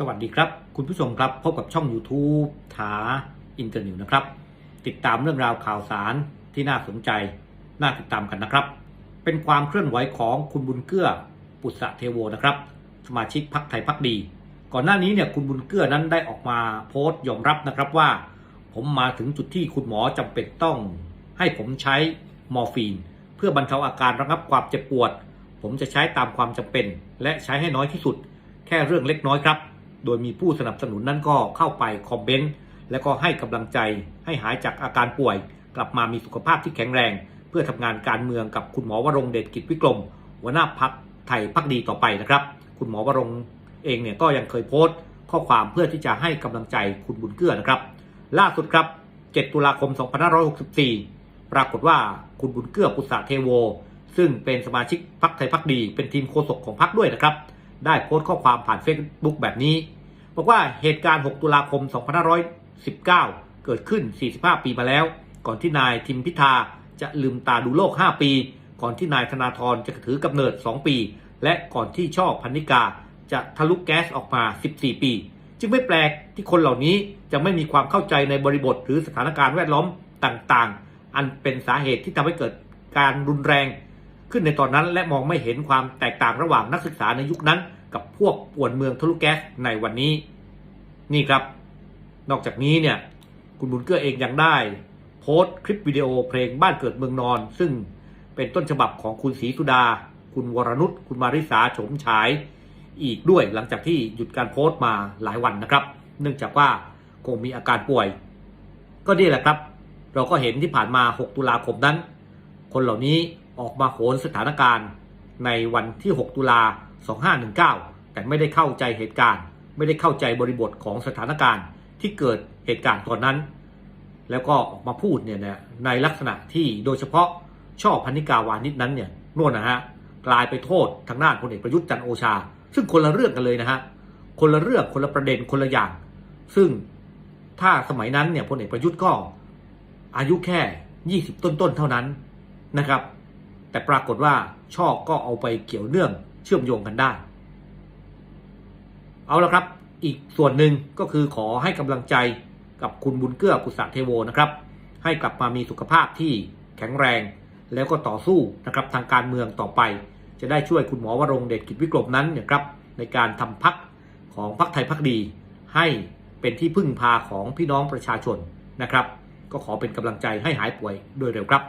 สวัสดีครับ คุณผู้ชมครับพบกับช่อง YouTube ถาอินเตอร์นิวนะครับ ติดตามเรื่องราวข่าวสารที่น่าสนใจ น่าติดตามกันนะครับ เป็นความเคลื่อนไหวของคุณบุญเกื้อปุษะเทโวนะครับ สมาชิกพรรคไทยพักดี ก่อนหน้านี้เนี่ยคุณบุญเกื้อนั้นได้ออกมาโพสต์ยอมรับนะครับว่า ผมมาถึงจุดที่คุณหมอจำเป็นต้อง ให้ผมใช้มอร์ฟีน เพื่อบรรเทาอาการระงับความเจ็บปวด ผมจะใช้ตามความจำเป็น และใช้ให้น้อยที่สุด แค่เรื่องเล็กน้อยครับ โดยมีผู้สนับสนุนนั้นก็เข้าไปคอมเมนต์และก็ให้กำลังใจให้หายจากอาการป่วย กลับมามีสุขภาพที่แข็งแรง เพื่อทำงานการเมืองกับคุณหมอวรงเดชกิจวิกรมหัวหน้าพักไทยพักดีต่อไปนะครับ คุณหมอวรงเองเนี่ยก็ยังเคยโพสต์ ข้อความเพื่อที่จะให้กำลังใจคุณบุญเกื้อนะครับ ล่าสุดครับ 7 ตุลาคม 2564 ปรากฏว่าคุณบุญเกื้อปุษะเทโว ซึ่งเป็นสมาชิกพรรคไทยพักดี เป็นทีมโฆษกของพรรคด้วยนะครับ ได้โพสต์ข้อความผ่านเฟซบุ๊กแบบนี้ บอกว่าเหตุการณ์ 6 ตุลาคม 2519 เกิดขึ้น 45 ปีมาแล้ว ก่อนที่นายทิมพิธาจะลืมตาดูโลก 5 ปี ก่อนที่นายธนาธรจะถือกำเนิด 2 ปี และก่อนที่ช่อพันนิกาจะทะลุแก๊สออกมา 14 ปี จึงไม่แปลกที่คนเหล่านี้จะไม่มีความเข้าใจในบริบทหรือสถานการณ์แวดล้อมต่างๆ อันเป็นสาเหตุที่ทำให้เกิดการรุนแรง ขึ้นในตอนนั้นและมองไม่เห็นความแตกต่างระหว่างนักศึกษาในยุคนั้น กับพวกป่วนเมืองทะลุแก๊สในวันนี้ นี่ครับ นอกจากนี้เนี่ยคุณบุญเกื้อเองยังได้ โพสต์คลิปวิดีโอเพลงบ้านเกิดเมืองนอน ซึ่งเป็นต้นฉบับของคุณศรีสุดา คุณวรนุชคุณมาริสาโฉมฉาย อีกด้วยหลังจากที่หยุดการโพสต์มาหลายวันนะครับ เนื่องจากว่าคงมีอาการป่วย ก็นี่แหละครับ เราก็เห็นที่ผ่านมา 6 ตุลาคมนั้น คนเหล่านี้ ออกมาโหนสถานการณ์ ในวันที่ 6 ตุลา 2519 แต่ไม่ได้เข้าใจเหตุการณ์ ไม่ได้เข้าใจบริบทของสถานการณ์ที่เกิดเหตุการณ์ตอนนั้น แล้วก็ออกมาพูดเนี่ยนะในลักษณะที่โดยเฉพาะช่อพันนิกาวานิชนั้นเนี่ยน่นนะฮะกลายไปโทษทางด้านพลเอกประยุทธ์จันโอชา ซึ่งคนละเรื่องกันเลยนะฮะคนละเรื่องคนละประเด็นคนละอย่าง ซึ่งถ้าสมัยนั้นเนี่ยพลเอกประยุทธ์ก็อายุแค่ 20 ต้นๆเท่านั้นนะครับ แต่ปรากฏว่าช่อก็เอาไปเกี่ยวเนื่องเชื่อมโยงกันได้ เอาละครับ อีกส่วนหนึ่งก็คือขอให้กำลังใจกับคุณบุญเกื้อกุศะเทโวนะครับ ให้กลับมามีสุขภาพที่แข็งแรง แล้วก็ต่อสู้นะครับทางการเมืองต่อไป จะได้ช่วยคุณหมอวรงเดชกิจวิกรมนั้นนี่ยครับในการทำพักของพักไทยพักดี ให้เป็นที่พึ่งพาของพี่น้องประชาชนนะครับ ก็ขอเป็นกำลังใจให้หายป่วยโดยเร็วครับ